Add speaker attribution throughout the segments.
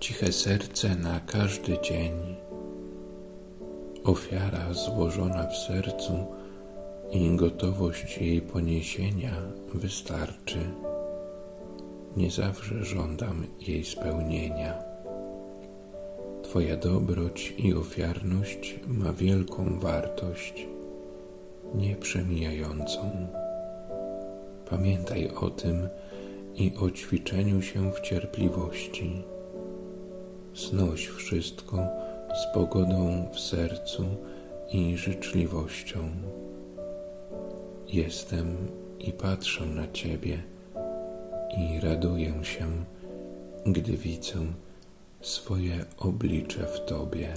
Speaker 1: ciche serce na każdy dzień, ofiara złożona w sercu i gotowość jej poniesienia wystarczy. Nie zawsze żądam jej spełnienia. Twoja dobroć i ofiarność ma wielką wartość, nieprzemijającą. Pamiętaj o tym i o ćwiczeniu się w cierpliwości. Znoś wszystko z pogodą w sercu i życzliwością. Jestem i patrzę na Ciebie i raduję się, gdy widzę swoje oblicze w Tobie.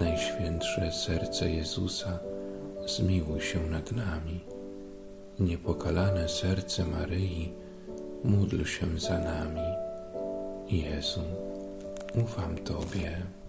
Speaker 1: Najświętsze serce Jezusa, zmiłuj się nad nami. Niepokalane serce Maryi, módl się za nami. Jezu, ufam Tobie.